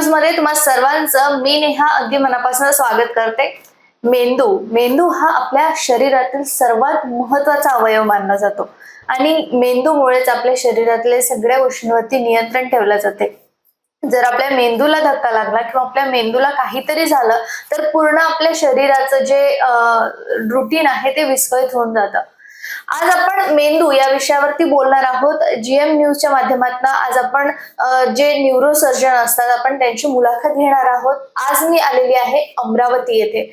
न्यूजमध्ये तुम्हा सर्वांचं मी नेहा अगदी मनापासून स्वागत करते. मेंदू मेंदू हा आपल्या शरीरातील सर्वात महत्त्वाचा अवयव मानला जातो. आणि मेंदूमुळेच आपल्या शरीरातल्या सगळ्या गोष्टींवरती नियंत्रण ठेवलं जाते. जर आपल्या मेंदूला धक्का लागला किंवा आपल्या मेंदूला काहीतरी झालं तर पूर्ण आपल्या शरीराचं जे रुटीन आहे ते विस्कळीत होऊन जातं. आज आपण मेंदू या विषयावरती बोलणार आहोत. जीएम न्यूजच्या माध्यमातून आज आपण जे जे न्यूरोसर्जन असतात आपण त्यांची मुलाखत घेणार आहोत. आज मी आलेली आहे अमरावती येथे.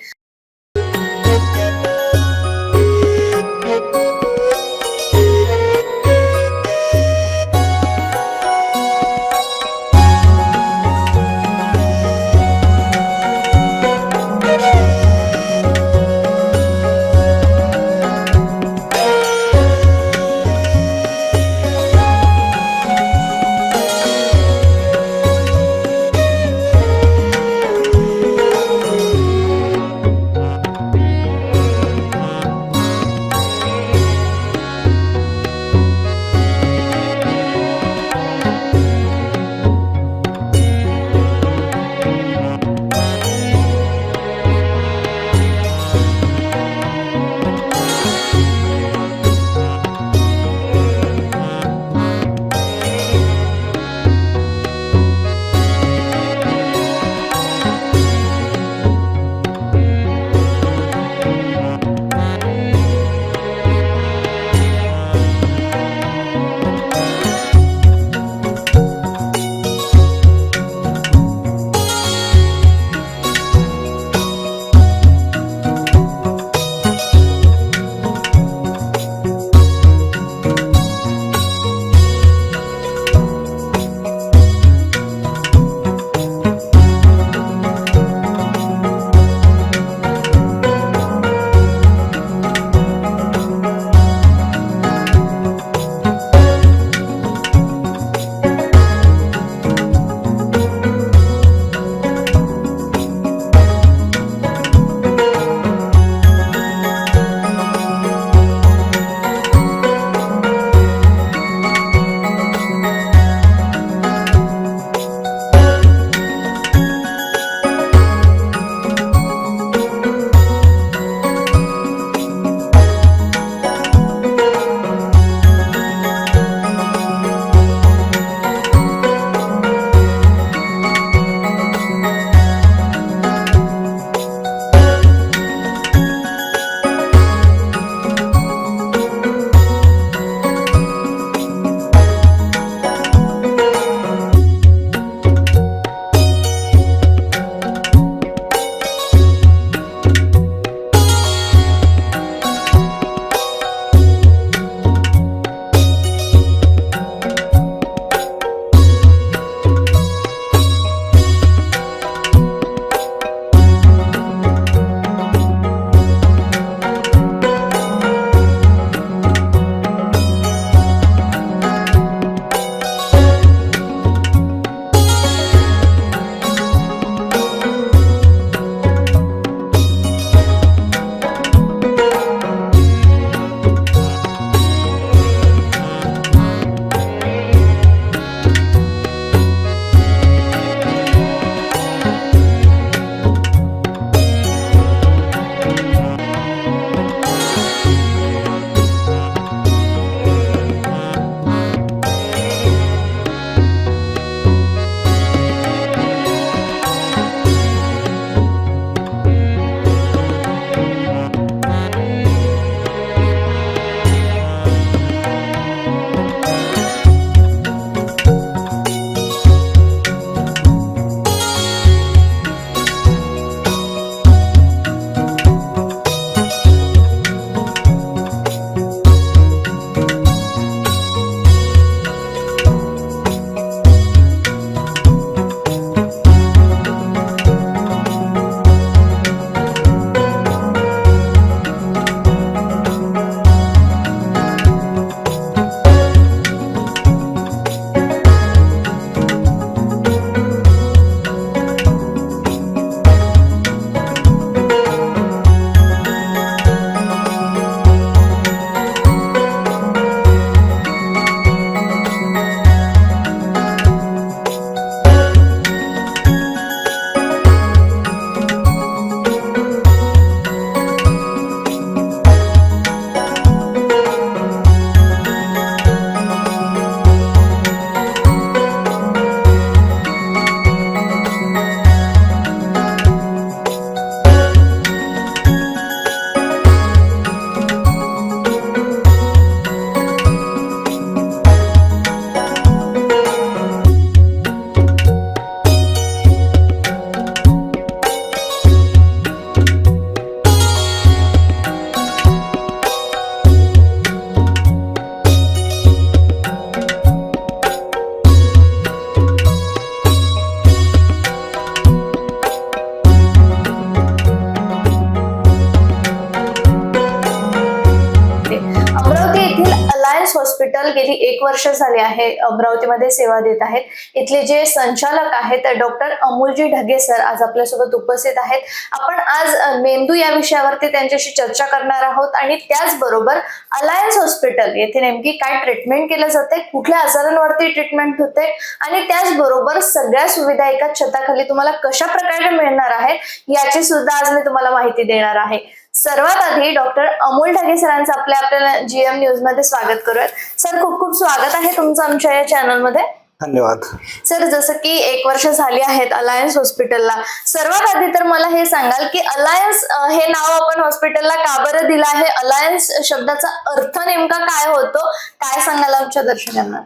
वर्ष झाले आहे अमरावतीमध्ये सेवा देत आहेत. इथले जे संचालक आहेत डॉक्टर अमोलजी ढगे सर आज आपल्यासोबत उपस्थित आहेत. आपण आज मेंदू या विषयावरती त्यांच्याशी चर्चा करणार आहोत आणि त्याचबरोबर अलायन्स हॉस्पिटल येथे नेमकी काय ट्रीटमेंट केलं जाते कुठल्या आजारांवरती ट्रीटमेंट होते आणि त्याचबरोबर सगळ्या सुविधा एका छताखाली तुम्हाला कशा प्रकारे मिळणार आहेत याची सुद्धा आज मी तुम्हाला माहिती देणार आहे. सर्वात आधी डॉक्टर अमोल ढगे सरांचं आपल्या आपल्याला जीएम न्यूजमध्ये स्वागत करूयात. सर खूप खूप स्वागत आहे तुमचं आमच्या या चॅनलमध्ये धन्यवाद. सर जसं की एक वर्ष झाली आहेत अलायन्स हॉस्पिटलला सर्वात आधी तर मला हे सांगाल की अलायन्स हे नाव आपण हॉस्पिटलला का बरं दिलं आहे? अलायन्स शब्दाचा अर्थ नेमका काय होतो? काय सांगाल आमच्या दर्शकांना?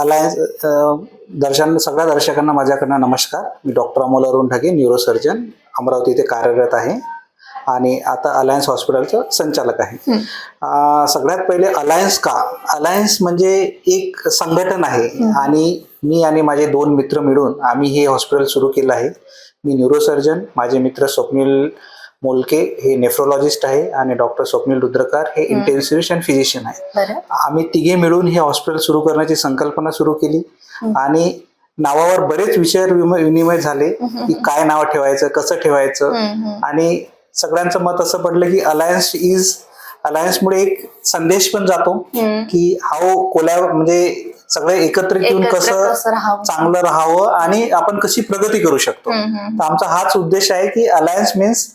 अलायन्स दर्शन सगळ्या दर्शकांना माझ्याकडनं नमस्कार. मी डॉक्टर अमोल अरुण ढगे न्यूरोसर्जन अमरावती इथे कार्यरत आहे. आणि आता अलायन्स हॉस्पिटलचं संचालक आहे. सगळ्यात पहिले अलायन्स का? अलायन्स म्हणजे एक संघटन आहे आणि मी आणि माझे दोन मित्र मिळून आम्ही हे हॉस्पिटल सुरू केलं आहे. मी न्यूरोसर्जन माझे मित्र स्वप्नील मोलके हे नेफ्रोलॉजिस्ट आहे आणि डॉक्टर स्वप्नील रुद्रकार हे इंटेन्सिव्हिस्ट अँड फिजिशियन आहे. आम्ही तिघे मिळून हे हॉस्पिटल सुरू करण्याची संकल्पना सुरू केली आणि नावावर बरेच विचार विनिमय झाले की काय नाव ठेवायचं कसं ठेवायचं. आणि सगळ्यांचं मत असं पडलं की अलायन्स इज अलायन्समुळे एक संदेश पण जातो. की हाव कोल्या म्हणजे सगळे एकत्रित येऊन एकत्र कसं. चांगलं राहावं आणि आपण कशी प्रगती करू शकतो. तर आमचा हाच उद्देश आहे की अलायन्स मीन्स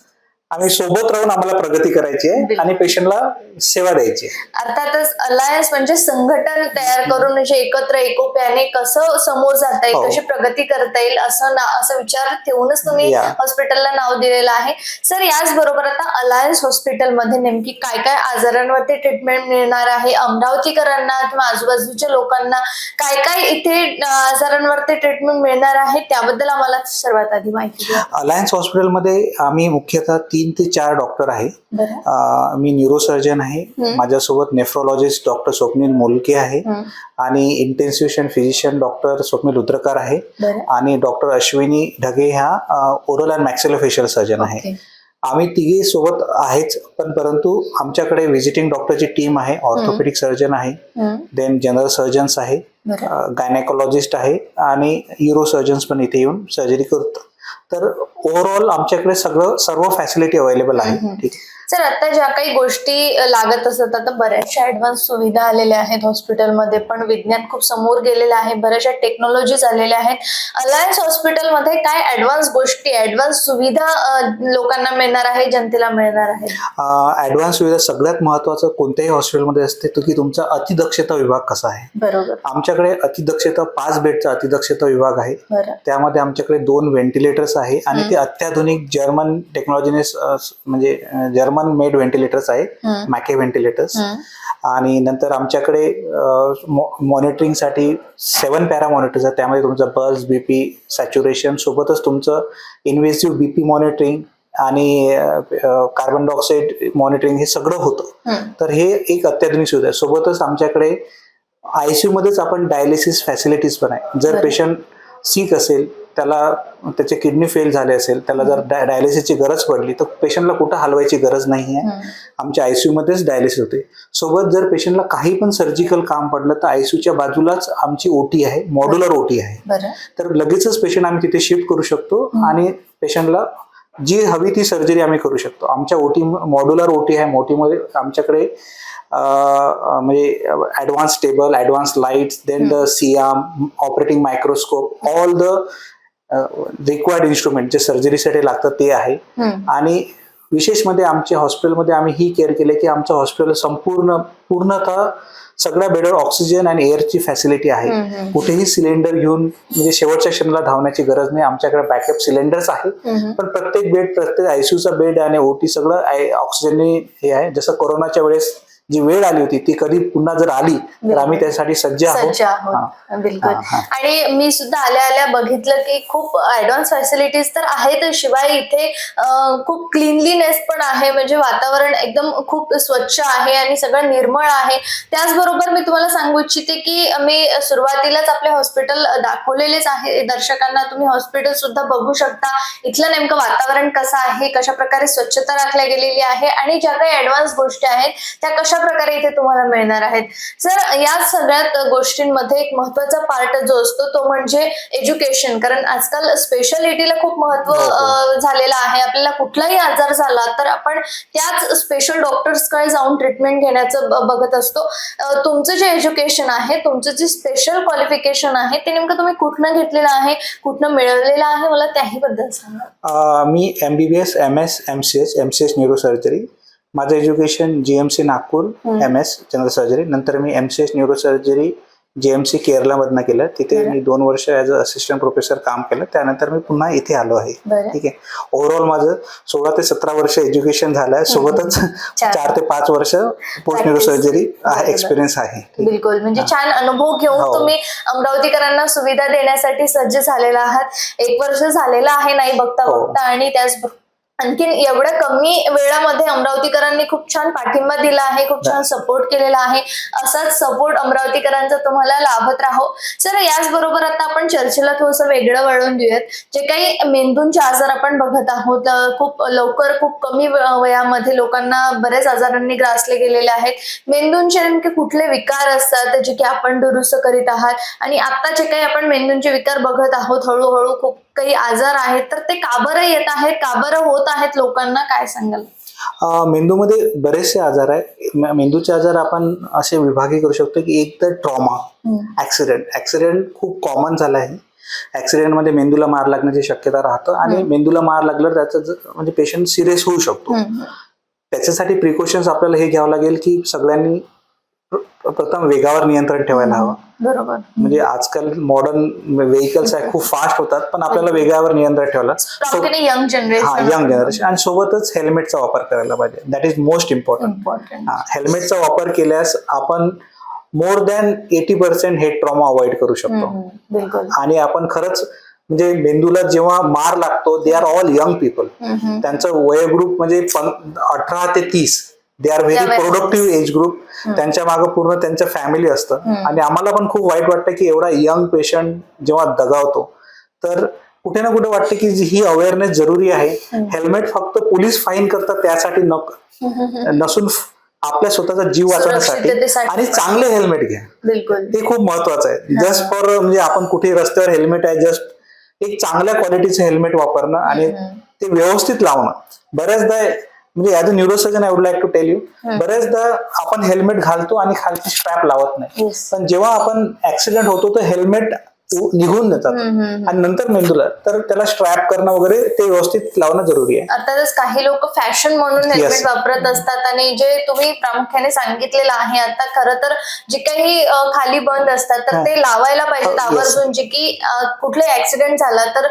आम्ही सोबत राहून आम्हाला प्रगती करायची आहे. आणि पेशंटला सेवा द्यायची अर्थातच अलायन्स म्हणजे संघटन तयार करून म्हणजे एकत्र एकोप्याने कसं समोर जाता येईल हो. कशी प्रगती करता येईल असं ना असं विचार ठेवूनच तुम्ही. हॉस्पिटलला नाव दिलेलं आहे सर याचबरोबर आता अलायन्स हॉस्पिटलमध्ये नेमकी काय काय आजारांवरती ट्रीटमेंट मिळणार आहे अमरावतीकरांना किंवा आजूबाजूच्या लोकांना काय काय इथे आजारांवरती ट्रीटमेंट मिळणार आहे त्याबद्दल आम्हाला सर्वात आधी माहिती अलायन्स हॉस्पिटलमध्ये आम्ही मुख्यतः तीन ते चार डॉक्टर आहे. मी न्यूरोसर्जन आहे. माझ्यासोबत नेफ्रोलॉजिस्ट डॉक्टर स्वप्नील मोलके आहे. आणि intensive physician doctor Swapnil Rudrakar आहे. आणि डॉक्टर अश्विनी ढगे ह्या ओरल अँड मॅक्सिलोफेशियल सर्जन आहे. आम्ही तिघे सोबत आहेच पण परंतु आमच्याकडे व्हिजिटिंग डॉक्टरची टीम आहे. ऑर्थोपेडिक सर्जन आहे. देन जनरल सर्जन्स आहे. गायनेकोलॉजिस्ट आहे. आणि युरो सर्जन्स पण इथे येऊन सर्जरी करतात. तर ओव्हरऑल आमच्याकडे सगळं सर्व फॅसिलिटी अवेलेबल आहे. ठीक सर आता ज्या काही गोष्टी लागत असतात आता बऱ्याचशा ऍडव्हान्स सुविधा आलेल्या आहेत हॉस्पिटलमध्ये पण विज्ञान खूप समोर गेलेलं आहे बऱ्याचशा टेक्नॉलॉजीज आलेल्या आहेत. अलायन्स हॉस्पिटलमध्ये काय ऍडव्हान्स गोष्टी ऍडव्हान्स सुविधा लोकांना मिळणार आहे जनतेला मिळणार आहे? ऍडव्हान्स सुविधा सगळ्यात महत्वाचं कोणत्याही हॉस्पिटलमध्ये असते तो की तुमचा अतिदक्षता विभाग कसा आहे? बरोबर. आमच्याकडे अतिदक्षता पाच बेडचा अतिदक्षता विभाग आहे. त्यामध्ये आमच्याकडे दोन व्हेंटिलेटर्स आहे आणि ते अत्याधुनिक जर्मन टेक्नॉलॉजीने म्हणजे जर्मन मेड व्हेंटिलेटर्स आहे. मॅके व्हेंटिलेटर्स. आणि नंतर आमच्याकडे मॉनिटरिंगसाठी सेवन पॅरा मॉनिटर्स आहेत त्यामध्ये तुमचं पल्स बीपी सॅच्युरेशन सोबतच तुमचं इन्व्हेसिव्ह बीपी मॉनिटरिंग आणि कार्बन डायऑक्साईड मॉनिटरिंग हे सगळं होतं. तर हे एक अत्याधुनिक सुविधा आहे सोबतच आमच्याकडे आयसीयू मध्येच आपण डायलिसिस फॅसिलिटीज पण आहे जर. पेशंट सीक असेल त्याला त्याचे किडनी फेल झाले असेल त्याला जर डायलिसिसची गरज पडली तर पेशंटला कुठं हलवायची गरज नाही आहे. आमच्या आयसीयू मध्येच डायलिसिस होते. सोबत जर पेशंटला काही पण सर्जिकल काम पडलं तर आयसीयूच्या बाजूलाच आमची ओटी आहे मॉड्युलर ओटी आहे. तर लगेचच पेशंट आम्ही तिथे शिफ्ट करू शकतो आणि पेशंटला जी हवी ती सर्जरी आम्ही करू शकतो. आमच्या ओटी मॉड्युलर ओटी आहे मोठीमध्ये आमच्याकडे म्हणजे advance table advance lights then the Siam operating microscope all the required instrument जे सर्जरीसाठी लागतात ते आहे. आणि विशेषमध्ये आमच्या हॉस्पिटलमध्ये आम्ही ही केअर केली की आमचं हॉस्पिटल संपूर्ण पूर्णतः सगळ्या बेडवर ऑक्सिजन आणि एअरची फॅसिलिटी आहे. कुठेही सिलेंडर घेऊन म्हणजे शेवटच्या क्षणाला धावण्याची गरज नाही आमच्याकडे बॅकअप सिलेंडर्स आहे. पण प्रत्येक बेड प्रत्येक आयसीयूचा बेड आणि ओटी सगळं ऑक्सिजनने हे आहे जसं कोरोनाच्या वेळेस जी वेळ आली होती ती कधी पुन्हा जर आली तर आम्ही त्यासाठी सज्ज आहोत. सज्ज आहोत. बिलकुल. आणि मी सुद्धा आल्या आल्या बघितलं की खूप ऍडव्हान्स फॅसिलिटीज तर आहेत शिवाय इथे खूप क्लिनलीनेस पण आहे. म्हणजे वातावरण एकदम खूप स्वच्छ आहे आणि सगळं निर्मळ आहे. त्याचबरोबर मी तुम्हाला सांगू इच्छिते की मी सुरुवातीलाच आपले हॉस्पिटल दाखवलेलेच आहे. दर्शकांना तुम्ही हॉस्पिटल सुद्धा बघू शकता. इथलं नेमकं वातावरण कसं आहे कशा प्रकारे स्वच्छता राखल्या गेलेली आहे आणि ज्या काही ऍडव्हान्स गोष्टी आहेत त्या कशा प्रकारे इथे तुम्हाला मिळणार आहेत. सर या सगळ्यात गोष्टींमध्ये एक महत्त्वाचा पार्ट जो असतो तो म्हणजे एज्युकेशन कारण आजकाल स्पेशालिटीला खूप महत्त्व हो, हो. झालेलं आहे. आपल्याला कुठलाही आजार झाला तर आपण त्याच स्पेशल डॉक्टर्सकडे जाऊन ट्रीटमेंट घेण्याचं बघत असतो. तुमचं जे एज्युकेशन आहे तुमचं जे स्पेशल क्वालिफिकेशन आहे ते नेमकं तुम्ही कुठनं घेतलेलं आहे कुठनं मिळवलेलं आहे? मला त्याही बद्दल सांगा मी M B B S M S M C S M C S neurosurgery माझं education G M C Nagpur. M S general surgery नंतर मी M C S neurosurgery G M C केरलामधनं केलं तिथे. मी दोन वर्ष ॲज अ असिस्टंट प्रोफेसर काम केलं त्यानंतर मी पुन्हा इथे आलो आहे ठीक आहे ओव्हरऑल माझं सोळा ते सतरा वर्ष एज्युकेशन झालं आहे सोबतच चार. ते पाच वर्ष पोस्ट. न्यूरोसर्जरी बरोबर. एक्सपिरियन्स आहे. बिलकुल म्हणजे छान अनुभव घेऊन हो. तुम्ही अमरावतीकरांना सुविधा देण्यासाठी सज्ज झालेला आहात एक वर्ष झालेलं आहे नाही बघता हो. बघता आणि त्याच आणखीन एवढ्या कमी वेळामध्ये अमरावतीकरांनी खूप छान पाठिंबा दिला आहे खूप छान सपोर्ट केलेला आहे. असाच सपोर्ट अमरावतीकरांचा तुम्हाला लाभत राहो. सर याचबरोबर आता आपण चर्चेला थोडंसं वेगळं वळून देऊयात. जे काही मेंदूंचे आजार आपण बघत आहोत खूप लवकर खूप कमी व- वयामध्ये लोकांना बऱ्याच आजारांनी ग्रासले गेलेले आहेत. मेंदूंचे नेमके कुठले विकार असतात जे की आपण दुरुस्त करीत आहात. आणि आता जे काही आपण मेंदूंचे विकार बघत आहोत हळूहळू खूप काही आजार आहेत तर ते का बरं येत आहेत? का बरं होत आहेत लोकांना? काय सांगाल? मेंदूमध्ये बरेचसे आजार आहे मे- मेंदूचे आजार आपण असे विभागी करू शकतो की एक तर ट्रॉमा ऍक्सिडेंट ऍक्सिडेंट खूप कॉमन झाला आहे. ऍक्सिडेंटमध्ये मेंदूला मार लागण्याची शक्यता राहतं आणि. मेंदूला मार लागल्यावर त्याचं म्हणजे पेशंट सिरियस होऊ शकतो. त्याच्यासाठी प्रिकॉशन्स आपल्याला हे घ्यावं लागेल की सगळ्यांनी प्रथम वेगावर नियंत्रण ठेवायला हवं. बरोबर. म्हणजे आजकाल मॉडर्न व्हेकल्स आहे खूप फास्ट होतात पण आपल्याला वेगावर नियंत्रण ठेवायला यंग हा जनरेशन यंग जनरेशन आणि सोबतच हेल्मेटचा वापर करायला पाहिजे. दॅट इज मोस्ट इम्पॉर्टंट हा हेल्मेटचा वापर केल्यास आपण more than eighty percent head trauma avoid करू शकतो. बिलकुल. आणि आपण खरंच म्हणजे मेंदूला जेव्हा मार लागतो they are all young people. त्यांचं वयग्रुप म्हणजे अठरा ते तीस. They are very. Productive age group त्यांच्या मागे पूर्ण त्यांचं फॅमिली असतं. आणि आम्हाला पण खूप वाईट वाटतं की एवढा यंग पेशंट जेव्हा दगावतो. तर कुठे ना कुठे वाटतं की ही अवेअरनेस जरुरी आहे. हेल्मेट फक्त पोलीस फाईन करतात त्यासाठी न नसून आपल्या स्वतःचा जीव वाचवण्यासाठी. आणि चांगले हेल्मेट घ्या. बिलकुल. ते खूप महत्वाचं आहे. जस्ट फॉर म्हणजे आपण कुठे रस्त्यावर हेल्मेट आहे जस्ट एक चांगल्या क्वालिटीचं हेल्मेट वापरणं आणि. ते व्यवस्थित लावणं. बऱ्याचदा म्हणजे as a neurosurgeon I would like to tell you. बऱ्याचदा आपण हेल्मेट घालतो आणि खालची स्ट्रॅप लावत नाही. पण जेव्हा आपण ऍक्सिडेंट होतो तर हेल्मेट निघून जातात हम्म. आणि नंतर मेंदूला तर त्याला स्ट्रॅप करणं वगैरे ते व्यवस्थित लावणं जरुरी आहे अर्थातच काही लोक फॅशन म्हणून हेल्मेट. वापरत असतात आणि जे तुम्ही प्रामुख्याने सांगितलेलं आहे आता खरं तर जे काही खाली बंद असतात तर हा. ते लावायला पाहिजेत Yes. आवर्जून जे की कुठले ऍक्सिडेंट झाला तर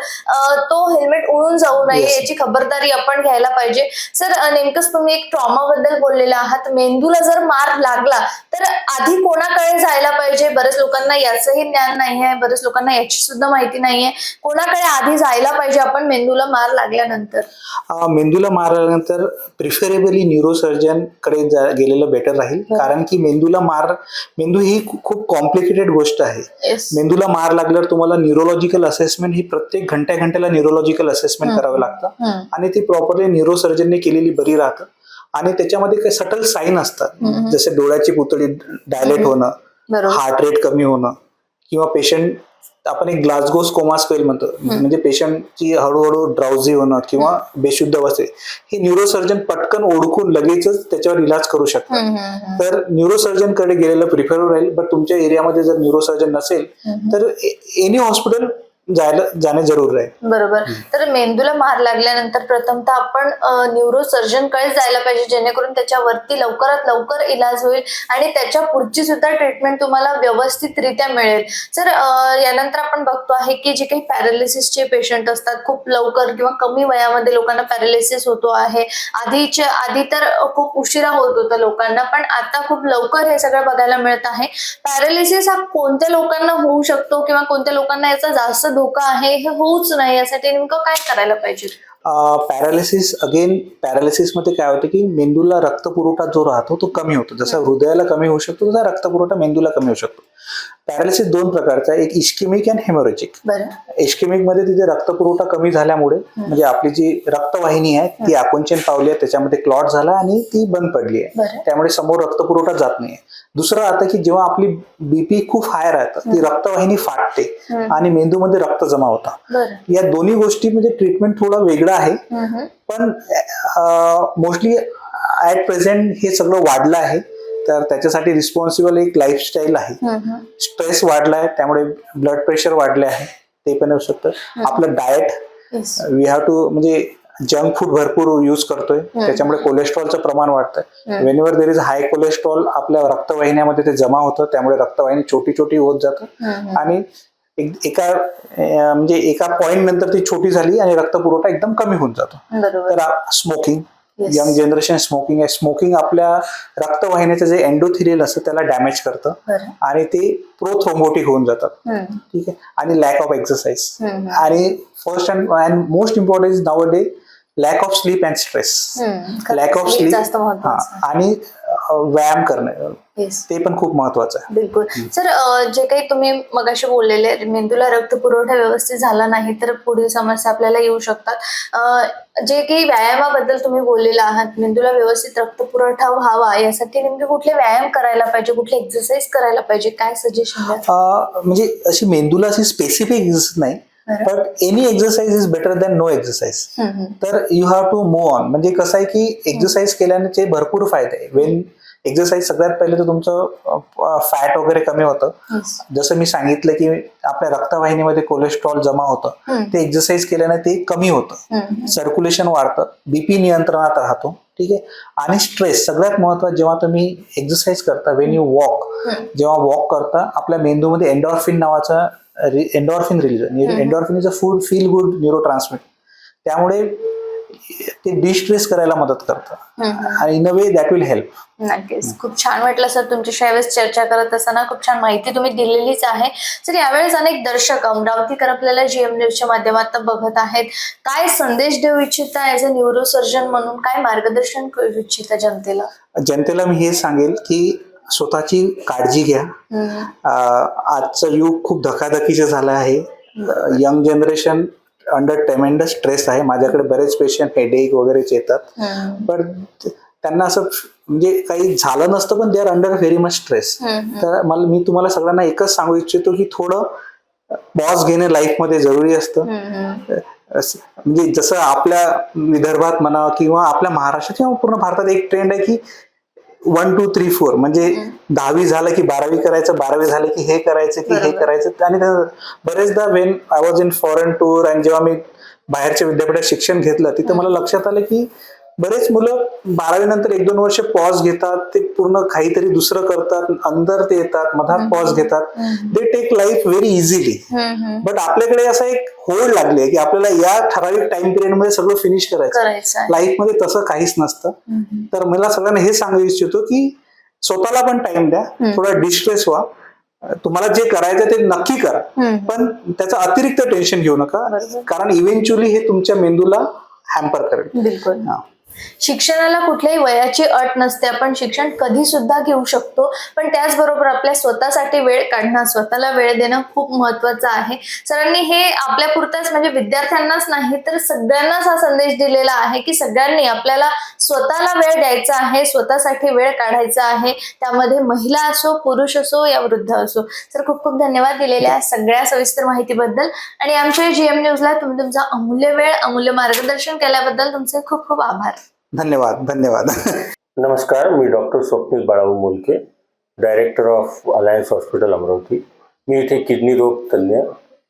तो हेल्मेट उडून जाऊ नये. याची खबरदारी आपण घ्यायला पाहिजे सर नेमकंच तुम्ही एक ट्रॉमा बद्दल बोललेला आहात मेंदूला जर मार लागला तर आधी कोणाकडे जायला पाहिजे बरेच लोकांना याचंही ज्ञान नाही आहे बरेच लोकांना याची सुद्धा माहिती नाहीये कोणाकडे आधी जायला पाहिजे आपण मेंदूला मार लागल्यानंतर मेंदूला मारल्यानंतर प्रिफरेबली न्यूरोसर्जनकडे गेलेलं बेटर राहील हो. कारण की मेंदूला मार मेंदू ही खूप कॉम्प्लिकेटेड गोष्ट आहे. मेंदूला मार लागल्यावर तुम्हाला न्यूरोलॉजिकल असेसमेंट ही प्रत्येक घंट्या घंट्याला न्यूरोलॉजिकल असेसमेंट. करावं लागतं. आणि ती प्रॉपरली न्यूरोसर्जनने केलेली बरी राहतं आणि त्याच्यामध्ये काही सटल साईन असतात. जसे डोळ्याची पुतळी डायलेट होणं हार्ट रेट कमी होणं किंवा पेशंट आपण एक ग्लासगोस कोमा स्पेल म्हणतो. म्हणजे पेशंटची हळूहळू ड्राउझी होणं किंवा बेशुद्ध अवस्थे. हे न्यूरोसर्जन पटकन ओळखून लगेचच त्याच्यावर इलाज करू शकतात. तर न्यूरोसर्जनकडे गेलेलं प्रिफर राहील बट तुमच्या एरियामध्ये जर न्यूरोसर्जन नसेल. तर एनी हॉस्पिटल जायला जाणे जरूर आहे. बरोबर. तर मेंदूला मार लागल्यानंतर प्रथमतः आपण न्यूरो सर्जनकडे जायला पाहिजे जेणेकरून त्याच्यावरती लवकरात लवकर इलाज होईल आणि त्याच्या पुढची सुद्धा ट्रीटमेंट तुम्हाला व्यवस्थितरित्या मिळेल. तर यानंतर आपण बघतो आहे की जे काही पॅरालिसिसचे पेशंट असतात खूप लवकर किंवा कमी वयामध्ये लोकांना पॅरालिसिस होतो आहे. आधीच्या आधी तर खूप उशिरा होत होतं लोकांना पण आता खूप लवकर हे सगळं बघायला मिळत आहे. पॅरालिसिस हा कोणत्या लोकांना होऊ शकतो किंवा कोणत्या लोकांना याचा जास्त धोका आहे हे होऊच नाही यासाठी नेमकं काय करायला पाहिजे? पॅरालिसिस अगेन पॅरालिसिसमध्ये काय होतं की मेंदूला रक्तपुरवठा जो राहतो तो कमी होतो. जसा हृदयाला कमी होऊ शकतो तसा रक्तपुरवठा मेंदूला कमी होऊ शकतो. पॅरालिसिस दोन प्रकारचा एक इस्किमिक अँड हेमोरेजिक. इस्किमिकमध्ये तिथे रक्तपुरवठा कमी झाल्यामुळे म्हणजे आपली जी रक्तवाहिनी आहे ती आकुंचन पावली आहे त्याच्यामध्ये क्लॉट झाला आणि ती बंद पडली आहे. त्यामुळे समोर रक्तपुरवठा जात नाही दुसरं आता की जेव्हा आपली बीपी खूप हाय राहतं ती रक्तवाहिनी फाटते. आणि मेंदूमध्ये रक्त जमा होता. या दोन्ही गोष्टी म्हणजे ट्रीटमेंट थोडं वेगळं आहे. पण मोस्टली ऍट प्रेझेंट हे सगळं वाढलं आहे. तर त्याच्यासाठी रिस्पॉन्सिबल एक लाईफस्टाईल आहे. स्ट्रेस वाढलाय त्यामुळे ब्लड प्रेशर वाढले आहे. ते पण येऊ शकतं. आपलं डाएट. वी हॅव टू म्हणजे जंक फूड भरपूर यूज करतोय. त्याच्यामुळे कोलेस्ट्रॉलचं प्रमाण वाढतंय. वेनिवर देर इज हाय कोलेस्ट्रॉल आपल्या रक्तवाहिन्यामध्ये ते जमा होतं. त्यामुळे रक्तवाहिनी छोटी छोटी होत जातं. आणि एक- म्हणजे एका पॉइंट नंतर ती छोटी झाली आणि रक्तपुरवठा एकदम कमी होऊन जातो. तर स्मोकिंग. यंग जनरेशन स्मोकिंग आहे. स्मोकिंग आपल्या रक्तवाहिन्याचं जे एन्डोथिरियल असतं त्याला डॅमेज करतं. आणि ते प्रोथ्रोम्बोटिक होऊन जातात. ठीक आहे? आणि लॅक ऑफ एक्सरसाइज आणि first and and most important is nowadays lack of sleep and stress. Lack of sleep आणि व्यायाम करणे. ते पण खूप महत्वाचं आहे. बिलकुल. सर अ, जे काही तुम्ही मगाशी बोललेले मेंदूला रक्त पुरवठा व्यवस्थित झाला नाही तर पुढील समस्या आपल्याला येऊ शकतात. अ, जे काही व्यायामाबद्दल तुम्ही बोललेला आहात मेंदूला व्यवस्थित रक्त पुरवठा व्हावा यासाठी नेमके कुठले व्यायाम करायला पाहिजे कुठले एक्सरसाइज करायला पाहिजे काय सजेशन अं, म्हणजे अशी मेंदूला अशी स्पेसिफिक एक्सरसाइज नाही बरं. But any exercise is better than no exercise तर you have to move on म्हणजे कसं आहे की एक्सरसाइज केल्याने भरपूर फायदे वेन एक्सरसाइज सगळ्यात पहिले तर तुमचं फॅट वगैरे कमी होतं. जसं मी सांगितलं की आपल्या रक्तवाहिनीमध्ये कोलेस्ट्रॉल जमा होतं. ते एक्सरसाइज केल्याने ते कमी होतं. सर्क्युलेशन वाढतं. बीपी नियंत्रणात राहतो. ठीक आहे? आणि स्ट्रेस सगळ्यात महत्वाचं जेव्हा तुम्ही एक्सरसाइज करता वेन यू वॉक जेव्हा वॉक करता आपल्या मेंदूमध्ये एन्डॉर्फिन नावाचा endorphin release endorphin is a food feel good neuro transmit त्यामुळे ते डिस्ट्रेस करायला मदत करतं. आणि in a way that will help. नक्कीच. खूप छान वाटलं सर तुमच्याशी यावेळेस चर्चा करत असताना. खूप छान माहिती तुम्ही दिलेलीच आहे. सर यावेळेस अनेक दर्शक अमरावतीकर आपल्याला जीएम न्यूजच्या माध्यमातून बघत आहेत. काय संदेश देऊ इच्छिता ऍज अ न्यूरोसर्जन म्हणून? काय मार्गदर्शन करू इच्छिता जनतेला? जनतेला मी हे सांगेल की स्वतःची काळजी घ्या. आजचं युग खूप धकाधकीचं झालं आहे. Young generation under tremendous stress आहे. माझ्याकडे बरेच पेशंट हेडेक वगैरेच येतात. पण त्यांना असं म्हणजे काही झालं नसतं पण they are under very much stress तर मला मी तुम्हाला सगळ्यांना एकच सांगू इच्छितो की थोडं पॉज घेणं लाईफमध्ये जरुरी असतं. म्हणजे जसं आपल्या विदर्भात म्हणा किंवा आपल्या महाराष्ट्रात किंवा पूर्ण भारतात एक ट्रेंड आहे की वन टू थ्री फोर म्हणजे दहावी झालं की बारावी करायचं बारावी झालं की हे करायचं की हे. करायचं. आणि बरेचदा when I was in foreign tour आणि जेव्हा मी बाहेरच्या विद्यापीठात शिक्षण घेतलं तिथं मला लक्षात आलं की बरेच मुलं बारावी नंतर एक दोन वर्ष पॉज घेतात ते पूर्ण काहीतरी दुसरं करतात अंदर ते येतात मधात पॉज घेतात. They take life very easily. But आपल्याकडे असं एक होड लागली आहे की आपल्याला या ठराविक टाइम पिरियडमध्ये सगळं फिनिश करायचं लाईफमध्ये तसं काहीच नसतं. तर मला सगळ्यांना हे सांगू इच्छितो की स्वतःला पण टाइम द्या थोडा डिस्ट्रेस व्हा. तुम्हाला जे करायचं ते नक्की करा. पण त्याचं अतिरिक्त टेन्शन घेऊ नका. कारण इव्हेंच्युअली हे तुमच्या मेंदूला हॅम्पर करेल. बिलकुल. शिक्षणाला कुठल्याही वयाची अट नसते. आपण शिक्षण कधी सुद्धा घेऊ शकतो. पण त्याचबरोबर आपल्या स्वतःसाठी वेळ काढणं स्वतःला वेळ देणं खूप महत्वाचं आहे. सरांनी हे आपल्या पुरताच म्हणजे विद्यार्थ्यांनाच नाही तर सगळ्यांनाच हा संदेश दिलेला आहे की सगळ्यांनी आपल्याला स्वतःला वेळ द्यायचा आहे स्वतःसाठी वेळ काढायचा आहे. त्यामध्ये महिला असो पुरुष असो या वृद्ध असो. तर खूप खूप धन्यवाद दिलेल्या सगळ्या सविस्तर माहितीबद्दल. आणि आमच्या जीएम न्यूजला तुम्ही तुमचा अमूल्य वेळ अमूल्य मार्गदर्शन केल्याबद्दल तुमचे खूप खूप आभार. धन्यवाद धन्यवाद. नमस्कार मी doctor Swapnil Balau Molke director of Alliance hospital Amravati. मी इथे किडनी रोग तज्ज्ञ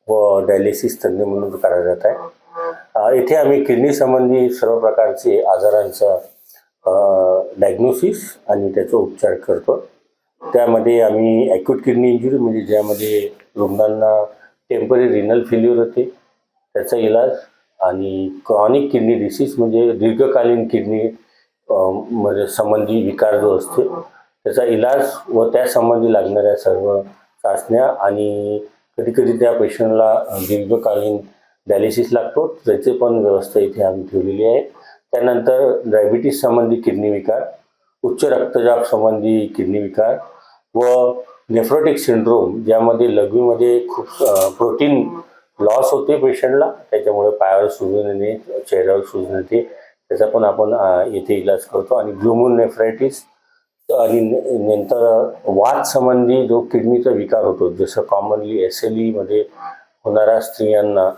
व डायलिसिस तज्ज्ञ म्हणून कार्यरत आहे. इथे आम्ही किडनी संबंधी सर्व प्रकारचे आजारांचा डायग्नोसिस आणि त्याचा उपचार करतो. त्यामध्ये आम्ही ॲक्यूट किडनी इंजुरी म्हणजे ज्यामध्ये रुग्णांना टेंपररी रिनल फेल्युअर होते. त्याचा इलाज आणि क्रॉनिक किडनी डिसीज म्हणजे दीर्घकालीन किडनी म्हणजे मध्ये संबंधी विकार जो असते त्याचा इलाज व त्यासंबंधी लागणाऱ्या सर्व चाचण्या आणि कधी कधी त्या पेशंटला दीर्घकालीन डायलिसिस लागतो त्याची पण व्यवस्था इथे आम्ही ठेवलेली आहे. त्यानंतर डायबिटीस संबंधी किडनी विकार उच्च रक्तदाब संबंधी किडनी विकार व नेफ्रोटिक सिंड्रोम ज्यामध्ये लघवीमध्ये खूप प्रोटीन लॉस होते पेशंटला त्याच्यामुळे पायावर सुजून येणे चेहऱ्यावर सुजून येते त्याचा पण आपण येथे इलाज करतो. आणि ग्लुमून नेफ्रायटिस आणि नंतर वात संबंधी जो किडनीचा विकार होतो जसं कॉमनली एस एल ईमध्ये होणाऱ्या स्त्रियांना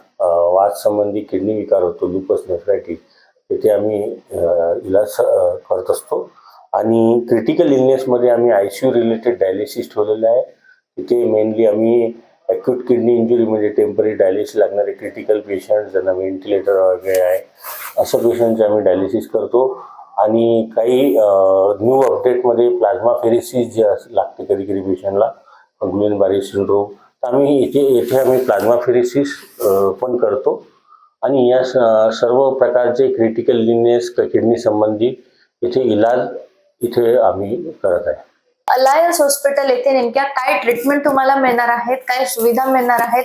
वात संबंधी किडनी विकार होतो लुपस नेफ्रायटिस तिथे आम्ही इलाज करत असतो. आणि क्रिटिकल इलनेसमध्ये आम्ही I C U related dialysis ठेवलेलं आहे. तिथे मेनली आम्ही ॲक्यूट किडनी इंजुरी म्हणजे टेंपररी डायलिसिस लागणारे क्रिटिकल पेशंट ज्यांना व्हेंटिलेटर वगैरे आहे असं पेशंटचे आम्ही डायलिसिस करतो. आणि काही न्यू अपडेटमध्ये प्लाझ्मा फेरेसिस जे लागते कधी कधी पेशंटला गुलेन बारी सिंड्रोम तर आम्ही इथे येथे आम्ही प्लाझ्मा फेरेसिस पण करतो. आणि या स- सर्व प्रकारचे क्रिटिकल इलनेस किडनी संबंधी इथे इलाज इथे आम्ही करत आहे. अलायन्स हॉस्पिटल येथे नेमक्या काय ट्रीटमेंट तुम्हाला मिळणार आहेत? काय सुविधा मिळणार आहेत?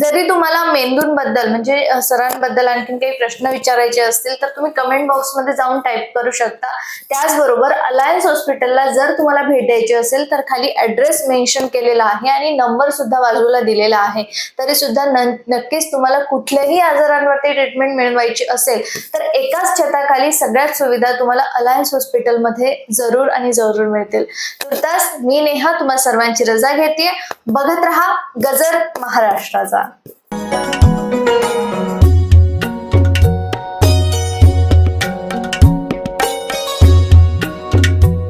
जरी तुम्हाला मेंदूंबद्दल म्हणजे सरांबद्दल आणखीन काही प्रश्न विचारायचे असतील तर तुम्ही कमेंट बॉक्समध्ये जाऊन टाईप करू शकता. त्याचबरोबर अलायन्स हॉस्पिटलला जर तुम्हाला भेट द्यायची असेल तर खाली ऍड्रेस मेन्शन केलेला आहे आणि नंबर सुद्धा बाजूला दिलेला आहे. तरी सुद्धा नक्कीच तुम्हाला कुठल्याही आजारांवरती ट्रीटमेंट मिळवायची असेल तर एकाच छताखाली सगळ्याच सुविधा तुम्हाला अलायन्स हॉस्पिटलमध्ये जरूर आणि जरूर मिळतील. तुर्तास मी नेहा तुम्हा सर्वांची रजा घेते बघत रहा गजर महाराष्ट्राचा.